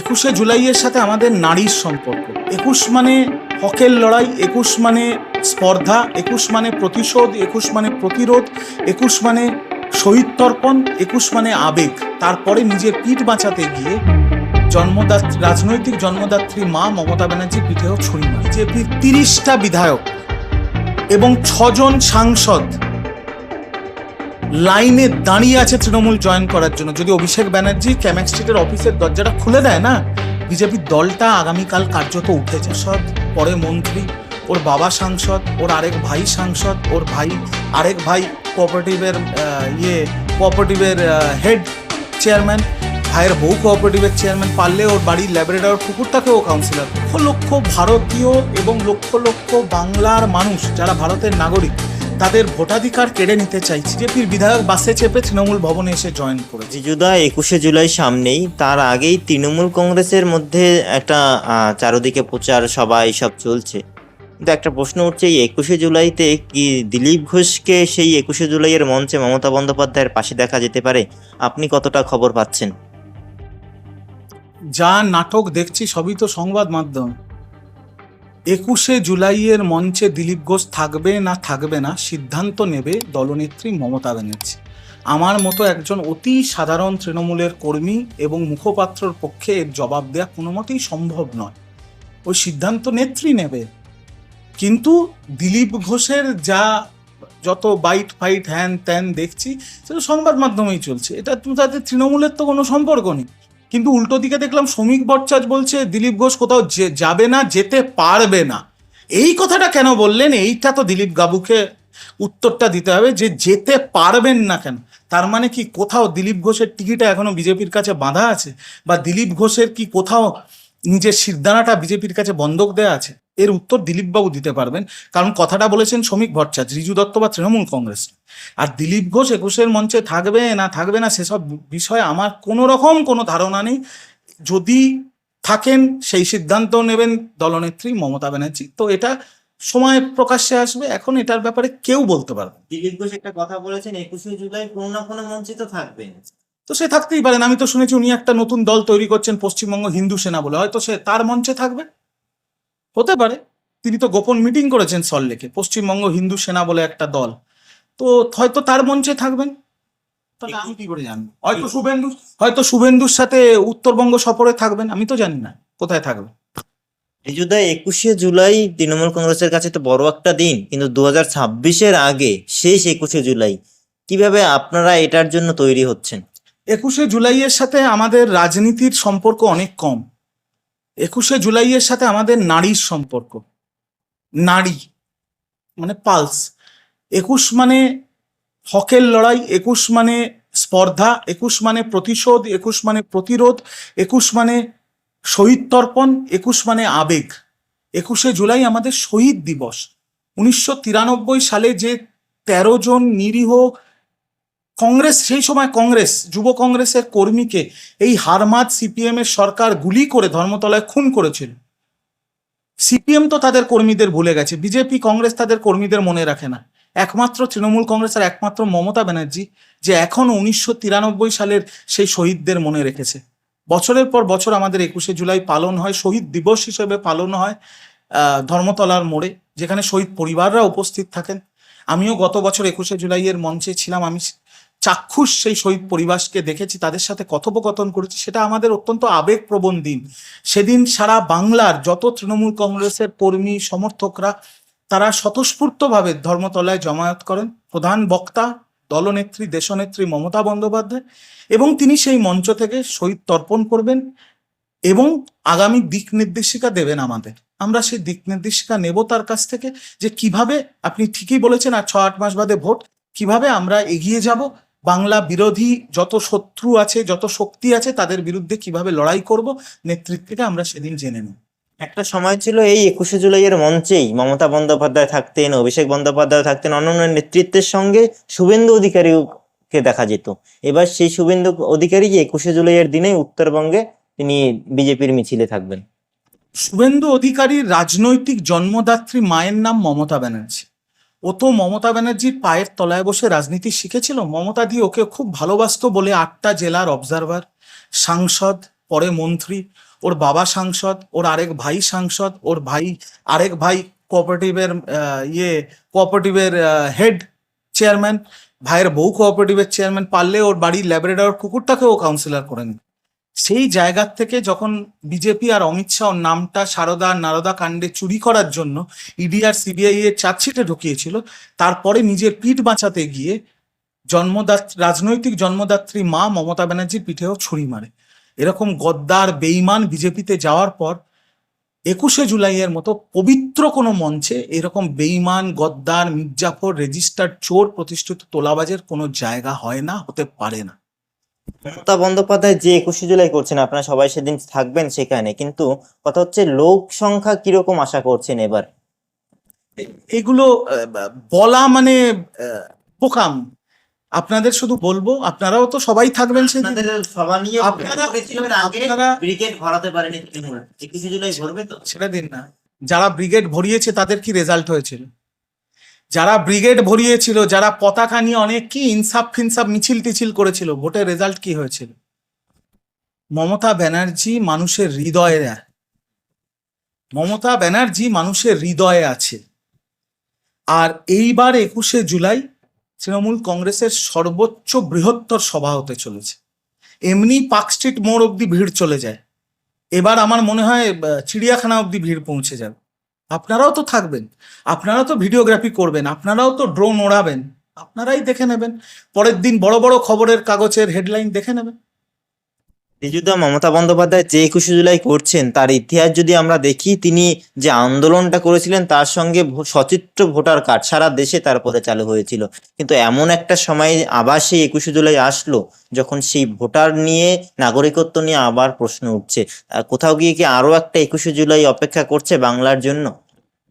একুশে জুলাইয়ের সাথে আমাদের নারীর সম্পর্ক। একুশ মানে হকের লড়াই, একুশ মানে স্পর্ধা, একুশ মানে প্রতিশোধ, একুশ মানে প্রতিরোধ, একুশ মানে শহীদ তর্পণ, একুশ মানে আবেগ। তারপরে নিজের পিঠ বাঁচাতে গিয়ে জন্মদাত্রী রাজনৈতিক জন্মদাত্রী মা মমতা ব্যানার্জি পিঠেও ছুরি বিজেপির তিরিশটা বিধায়ক এবং ছজন সাংসদ লাইনে দাঁড়িয়ে আছে তৃণমূল জয়েন করার জন্য। যদি অভিষেক ব্যানার্জি ক্যামেক স্ট্রিটের অফিসের দরজাটা খুলে দেয় না বিজেপির দলটা আগামীকাল কার্যত উঠেছে। সব পরে মন্ত্রী, ওর বাবা সাংসদ, ওর আরেক ভাই সাংসদ, ওর ভাই, আরেক ভাই কোঅপারেটিভের ইয়ে কোঅপারেটিভের হেড চেয়ারম্যান ভাইয়ের বউ কোঅপারেটিভের চেয়ারম্যান পারলে ওর বাড়ির ল্যাবরেটর কুকুরটাকে ও কাউন্সিলর লক্ষ লক্ষ ভারতীয় এবং লক্ষ লক্ষ বাংলার মানুষ, যারা ভারতের নাগরিক তাদের ভোটাধিকার কেড়ে নিতে চাইছে বিজেপির বিধায়ক বাসে চেপে তৃণমূল ভবনে এসে জয়েন করে জিজুদা একুশে জুলাই সামনেই তার আগেই তৃণমূল কংগ্রেসের মধ্যে একটা চারদিকে প্রচার সভা এইসব চলছে। কিন্তু একটা প্রশ্ন উঠছে এই একুশে জুলাইতে কি দিলীপ ঘোষকে সেই একুশে জুলাইয়ের মঞ্চে মমতা বন্দ্যোপাধ্যায়ের পাশে দেখা যেতে পারে? আপনি কতটা খবর পাচ্ছেন? যা নাটক দেখছি সবই তো সংবাদ মাধ্যম। একুশে জুলাইয়ের মঞ্চে দিলীপ ঘোষ থাকবে না থাকবে না সিদ্ধান্ত নেবে দলনেত্রী মমতা ব্যানার্জি। আমার মতো একজন অতি সাধারণ তৃণমূলের কর্মী এবং মুখপাত্রর পক্ষে এর জবাব দেওয়া কোনো মতেই সম্ভব নয়। ওই সিদ্ধান্ত নেত্রী নেবে। কিন্তু দিলীপ ঘোষের যা যত বাইট ফাইট হ্যান ত্যান দেখছি, সেটা সংবাদ মাধ্যমেই চলছে। এটা তাদের তৃণমূলের তো কোনো সম্পর্ক নেই। কিন্তু উল্টো দিকে দেখলাম শ্রমিক বটচাজ বলছে, দিলীপ ঘোষ কোথাও যাবে না, যেতে পারবে না। এই কথাটা কেন বললেন? এইটা তো দিলীপ গাবুকে উত্তরটা দিতে হবে যে যেতে পারবেন না কেন। তার মানে কি কোথাও দিলীপ ঘোষের টিকিটা এখনও বিজেপির কাছে বাঁধা আছে? বা দিলীপ ঘোষের কি কোথাও নিজের সিদ্ধানাটা বিজেপির কাছে বন্ধক দেওয়া আছে? এর উত্তর দিলীপবাবু দিতে পারবেন। কারণ কথাটা বলেছেন শ্রমিক ভট্টাচার্য রিজু দত্ত বা তৃণমূল কংগ্রেস। আর দিলীপ ঘোষ একুশের মঞ্চে থাকবে না থাকবে না সেসব বিষয়ে আমার কোনো রকম কোনো ধারণা নেই। যদি থাকেন সেই সিদ্ধান্ত নেবেন দলনেত্রী মমতা ব্যানার্জি। তো এটা সময় প্রকাশ্যে আসবে এখন এটার ব্যাপারে কেউ বলতে পারবে দিলীপ ঘোষ একটা কথা বলেছেন একুশে জুলাই কোনো না কোনো মঞ্চে তো থাকবেন। তো সে থাকতেই পারেন আমি তো শুনেছি উনি একটা নতুন দল তৈরি করছেন পশ্চিমবঙ্গ হিন্দু সেনা বলে হয়তো সে তার মঞ্চে থাকবে। হতে পারে। তিনি তো গোপন মিটিং করেছেন সল্লেকে পশ্চিমবঙ্গ হিন্দু সেনা বলে একটা দল। তো হয়তো তার মঞ্চে থাকবেন। তাহলে আমি কি করে জানব? হয়তো শুভেন্দু হয়তো শুভেন্দুর সাথে উত্তরবঙ্গ সফরে থাকবেন। আমি তো জানি না কোথায় থাকবে রিজুদা একুশে জুলাই তৃণমূল কংগ্রেসের কাছে তো বড় একটা দিন। কিন্তু দু হাজার ছাব্বিশের আগে শেষ একুশে জুলাই। কীভাবে আপনারা এটার জন্য তৈরি হচ্ছেন? একুশে জুলাইয়ের সাথে আমাদের রাজনীতির সম্পর্ক অনেক কম। একুশে জুলাইয়ের সাথে আমাদের নারীর সম্পর্ক। নারী মানে পালস। একুশ মানে হকের লড়াই, একুশ মানে স্পর্ধা, একুশ মানে প্রতিশোধ, একুশ মানে প্রতিরোধ, একুশ মানে শহীদ তর্পণ, একুশ মানে আবেগ। একুশে জুলাই আমাদের শহীদ দিবস। উনিশশো তিরানব্বই সালে যে তেরো জন নিরীহ কংগ্রেস, সেই সময় কংগ্রেস, যুব কংগ্রেসের কর্মীকে এই হারমাদ সিপিএম এর সরকার গুলি করে ধর্মতলায় খুন করেছিল। সিপিএম তো তাদের কর্মীদের ভুলে গেছে, বিজেপি, কংগ্রেস তাদের কর্মীদের মনে রাখে না। একমাত্র তৃণমূল কংগ্রেস আর একমাত্র মমতা ব্যানার্জি, যে এখনও উনিশশো সালের সেই শহীদদের মনে রেখেছে। বছরের পর বছর আমাদের একুশে জুলাই পালন হয়, শহীদ দিবস হিসেবে পালন হয় ধর্মতলার মোড়ে, যেখানে শহীদ পরিবাররা উপস্থিত থাকেন। আমিও গত বছর একুশে জুলাইয়ের মঞ্চে ছিলাম, আমি চাক্ষুষ সেই শহীদ পরিবাসকে দেখেছি, তাদের সাথে কথোপকথন করেছি। সেটা আমাদের অত্যন্ত আবেগপ্রবণ দিন। সেদিন সারা বাংলার যত তৃণমূল কংগ্রেসের কর্মী, সমর্থকরা, তারা স্বতঃস্ফূর্তভাবে ধর্মতলায় জমায়েত করেন। প্রধান বক্তা, দলনেত্রী, দেশনেত্রী মমতা বন্দ্যোপাধ্যায় এবং তিনি সেই মঞ্চ থেকে শহীদ তর্পণ করবেন এবং আগামী দিক নির্দেশিকা দেবেন আমাদের। আমরা সেই দিক নির্দেশিকা নেব তার কাছ থেকে যে কীভাবে, আপনি ঠিকই বলেছেন, আর ছ আট মাস বাদে ভোট, কীভাবে আমরা এগিয়ে যাব বাংলা বিরোধী যত শত্রু আছে যত শক্তি আছে তাদের বিরুদ্ধে কীভাবে লড়াই করব নেতৃত্বকে আমরা সেদিন জেনে নেব। একটা সময় ছিল এই একুশে জুলাইয়ের মঞ্চেই মমতা বন্দ্যোপাধ্যায় থাকতেন অভিষেক বন্দ্যোপাধ্যায় থাকতেন অন্যান্য নেতৃত্বের সঙ্গে শুভেন্দু অধিকারীকে দেখা যেত। এবার সেই শুভেন্দু অধিকারী যে একুশে জুলাইয়ের দিনে উত্তরবঙ্গে তিনি বিজেপির মিছিলে থাকবেন। শুভেন্দু অধিকারীর রাজনৈতিক জন্মদাত্রী মায়ের নাম মমতা ব্যানার্জি। ও তো মমতা ব্যানার্জির পায়ের তলায় বসে রাজনীতি শিখেছিল। মমতা দি ওকে খুব ভালোবাসতো বলে আটটা জেলার অবজারভার সাংসদ, পরে মন্ত্রী, ওর বাবা সাংসদ, ওর আরেক ভাই সাংসদ, ওর ভাই, আরেক ভাই কোঅপারেটিভের ইয়ে কোঅপারেটিভের হেড চেয়ারম্যান ভাইয়ের বউ কোঅপারেটিভের চেয়ারম্যান পারলে ওর বাড়ির ল্যাবরেটর কুকুরটাকেও কাউন্সিলর করে নিন সেই জায়গার থেকে যখন বিজেপি আর অমিত শাহ নামটা সারদা নারদা কাণ্ডে চুরি করার জন্য ইডি আর সিবিআই এর চার্জশিটে ঢুকিয়েছিল, তারপরে নিজের পিঠ বাঁচাতে গিয়ে জন্মদাত্রী রাজনৈতিক জন্মদাত্রী মা মমতা ব্যানার্জির পিঠেও ছুরি মারে। এরকম গদ্দার বেইমান বিজেপিতে যাওয়ার পর একুশে জুলাইয়ের মতো পবিত্র কোনো মঞ্চে এরকম বেইমান গদ্দার, মির্জাফর, রেজিস্টার্ড চোর প্রতিষ্ঠিত তোলাবাজের কোনো জায়গা হয় না, হতে পারে না। মমতা বন্দ্যোপাধ্যায় যে একুশে জুলাই করছেন আপনারা সবাই সেদিন থাকবেন সেখানে। কিন্তু কথা হচ্ছে লোক সংখ্যা কীরকম আশা করছেন এবার? এগুলো বলা মানে বোকাম। আপনাদের শুধু বলব আপনারাও তো সবাই থাকবেন ছেড়ে দিন না। যারা ব্রিগেড ভরিয়েছে তাদের কি রেজাল্ট হয়েছিল? যারা ব্রিগেড ভরিয়েছিল, যারা পতাকা নিয়ে অনেক কি ইনসাফ ফিনসাফ মিছিল টিছিল করেছিল ভোটের রেজাল্ট কি হয়েছিল? মমতা ব্যানার্জি মানুষের হৃদয়ে মমতা ব্যানার্জি মানুষের হৃদয়ে আছে। আর এইবার একুশে জুলাই তৃণমূল কংগ্রেসের সর্বোচ্চ বৃহত্তর সভা হতে চলেছে। এমনি পার্ক স্ট্রিট মোড় অব্দি ভিড় চলে যায়। এবার আমার মনে হয় চিড়িয়াখানা অব্দি ভিড় পৌঁছে যাবে। আপনারাও তো থাকবেন। আপনারাও তো ভিডিওগ্রাফি করবেন, আপনারাও তো ড্রোন ওড়াবেন, আপনারাই দেখে নেবেন। পরের দিন বড় বড় খবরের কাগজের হেডলাইন দেখে নেবেন। ত্রিযুদ্ধা মমতা বন্দ্যোপাধ্যায় যে একুশে জুলাই করছেন তার ইতিহাস যদি আমরা দেখি তিনি যে আন্দোলনটা করেছিলেন তার সঙ্গে সচিত্র ভোটার কার্ড সারা দেশে তারপরে চালু হয়েছিল। কিন্তু এমন একটা সময় আবার সেই একুশে জুলাই আসলো যখন সেই ভোটার নিয়ে নাগরিকত্ব নিয়ে আবার প্রশ্ন উঠছে। কোথাও গিয়ে কি আরও একটা একুশে জুলাই অপেক্ষা করছে বাংলার জন্য?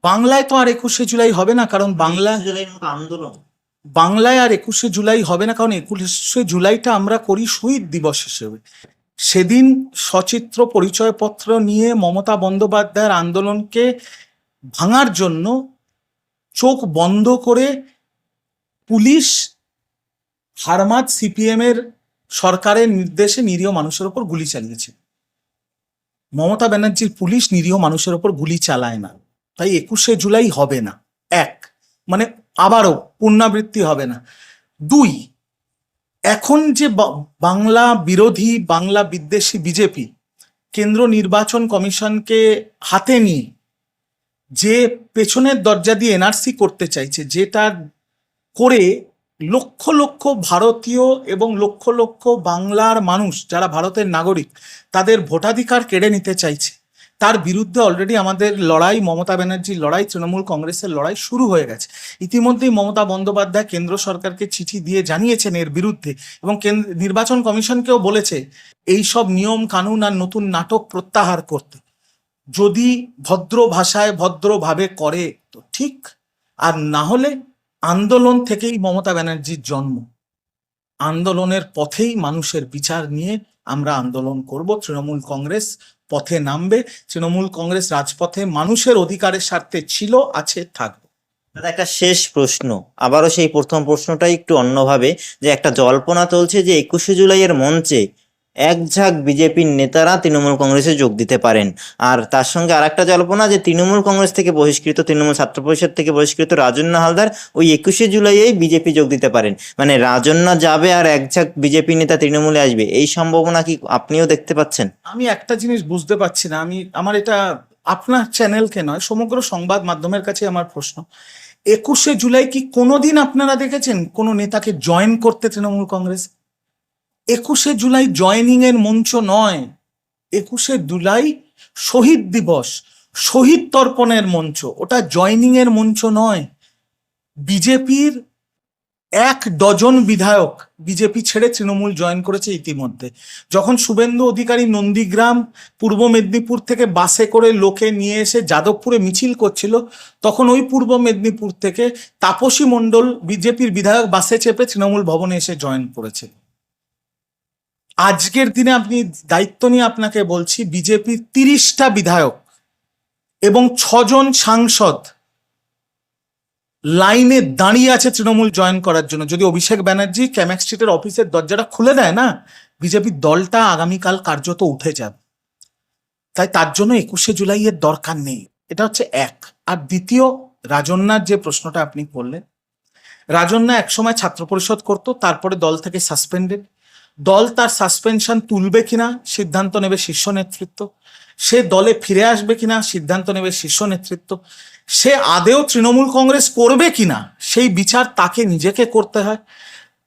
বাংলায় তো আর একুশে জুলাই হবে না কারণ বাংলা জুলাই মতো আন্দোলন। বাংলায় আর একুশে জুলাই হবে না কারণ একুশে জুলাইটা আমরা করি শহীদ দিবস হিসেবে। সেদিন সচিত্র পরিচয়পত্র নিয়ে মমতা বন্দ্যোপাধ্যায়ের আন্দোলনকে ভাঙার জন্য চোখ বন্ধ করে পুলিশ, হারমাদ, সিপিএম এর সরকারের নির্দেশে নিরীহ মানুষের ওপর গুলি চালিয়েছে। মমতা ব্যানার্জির পুলিশ নিরীহ মানুষের ওপর গুলি চালায় না। তাই একুশে জুলাই হবে না। এক মানে আবারও পুনরাবৃত্তি হবে না। দুই এখন যে বাংলা বিরোধী, বাংলা বিদ্বেষী বিজেপি কেন্দ্র নির্বাচন কমিশনকে হাতে নিয়ে যে পেছনের দরজা দিয়ে এনআরসি করতে চাইছে, যেটা করে লক্ষ লক্ষ ভারতীয় এবং লক্ষ লক্ষ বাংলার মানুষ, যারা ভারতের নাগরিক, তাদের ভোটাধিকার কেড়ে নিতে চাইছে। তার বিরুদ্ধে অলরেডি আমাদের লড়াই, মমতা ব্যানার্জির লড়াই, তৃণমূল কংগ্রেসের লড়াই শুরু হয়ে গেছে। ইতিমধ্যেই মমতা বন্দ্যোপাধ্যায় কেন্দ্র সরকারকে চিঠি দিয়ে জানিয়েছেন এর বিরুদ্ধে এবং নির্বাচন কমিশনকেও বলেছে এই সব নিয়ম, কানুন আর নতুন নাটক প্রত্যাহার করতে। যদি ভদ্র ভাষায় ভদ্রভাবে করে, তো ঠিক। আর না হলে আন্দোলন থেকেই মমতা ব্যানার্জির জন্ম। আন্দোলনের পথেই মানুষের বিচার নিয়ে আমরা আন্দোলন করব। তৃণমূল কংগ্রেস পথে নামবে। তৃণমূল কংগ্রেস রাজপথে মানুষের অধিকারের স্বার্থে ছিল, আছে, থাকবে। একটা শেষ প্রশ্ন। আবারও সেই প্রথম প্রশ্নটাই একটু অন্যভাবে, যে একটা জল্পনা চলছে যে একুশে জুলাইয়ের মঞ্চে এক ঝাঁক বিজেপির নেতারা তৃণমূল কংগ্রেসে যোগ দিতে পারেন। আর তার সঙ্গে আরেকটা জল্পনা যে তৃণমূল কংগ্রেস থেকে বহিষ্কৃত তৃণমূল ছাত্র পরিষদ থেকে বহিষ্কৃত রাজন্না হালদার ওই একুশে জুলাইয়েই বিজেপি যোগ দিতে পারেন। মানে রাজন্না যাবে আর এক ঝাঁক বিজেপি নেতা তৃণমূলে আসবে, এই সম্ভাবনা কি আপনিও দেখতে পাচ্ছেন? আমি একটা জিনিস বুঝতে পারছি না, আমি, আমার এটা আপনার চ্যানেলকে নয়, সমগ্র সংবাদ মাধ্যমের কাছে আমার প্রশ্ন। একুশে জুলাই কি কোনোদিন আপনারা দেখেছেন কোনো নেতাকে জয়েন করতে তৃণমূল কংগ্রেস? একুশে জুলাই জয়েনিং এর মঞ্চ নয়, একুশে জুলাই শহীদ দিবস, শহীদ তর্পণের মঞ্চ। ওটা জয়েনিং এর মঞ্চ নয়। বিজেপির এক ডজন বিধায়ক, বিজেপি ছেড়ে তৃণমূল জয়েন করেছে ইতিমধ্যে। যখন শুভেন্দু অধিকারী নন্দীগ্রাম, পূর্ব মেদিনীপুর থেকে বাসে করে লোকে নিয়ে এসে যাদবপুরে মিছিল করছিল, তখন ওই পূর্ব মেদিনীপুর থেকে তাপসী মণ্ডল বিজেপির বিধায়ক বাসে চেপে তৃণমূল ভবনে এসে জয়েন করেছে। আজকের দিনে আপনি দায়িত্ব নিয়ে আপনাকে বলছি, বিজেপির তিরিশটা বিধায়ক এবং ছজন সাংসদ লাইনে দাঁড়িয়ে আছে তৃণমূল জয়েন করার জন্য। যদি অভিষেক ব্যানার্জি ক্যামেক স্ট্রিটের অফিসের দরজাটা খুলে দেয় না বিজেপির দলটা আগামীকাল কার্যত উঠে যাবে। তাই তার জন্য একুশে জুলাইয়ের দরকার নেই। এটা হচ্ছে এক। আর দ্বিতীয়, রাজন্যার যে প্রশ্নটা আপনি করলেন, রাজন্যা একসময় ছাত্র পরিষদ করতো, তারপরে দল থেকে সাসপেন্ডেড। দল তার সাসপেনশন তুলবে কিনা, সিদ্ধান্ত নেবে শীর্ষ নেতৃত্ব। সে দলে ফিরে আসবে কিনা, সিদ্ধান্ত নেবে শীর্ষ নেতৃত্ব। সে আদেও তৃণমূল কংগ্রেস করবে কিনা, সেই বিচার তাকে নিজেকে করতে হয়।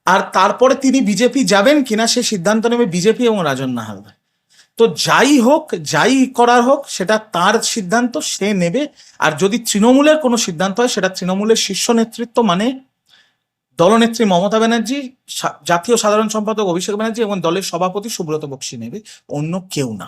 আর তারপরে তিনি বিজেপি যাবেন কিনা, সে সিদ্ধান্ত নেবে বিজেপি এবং রাজন্না হালদার তো যাই হোক, যাই করার হোক, সেটা তার সিদ্ধান্ত, সে নেবে। আর যদি তৃণমূলের কোনো সিদ্ধান্ত হয়, সেটা তৃণমূলের শীর্ষ নেতৃত্ব মানে দলনেত্রী মমতা ব্যানার্জি জাতীয় সাধারণ সম্পাদক অভিষেক ব্যানার্জি এবং দলের সভাপতি সুব্রত বক্সি নেবে। অন্য কেউ না।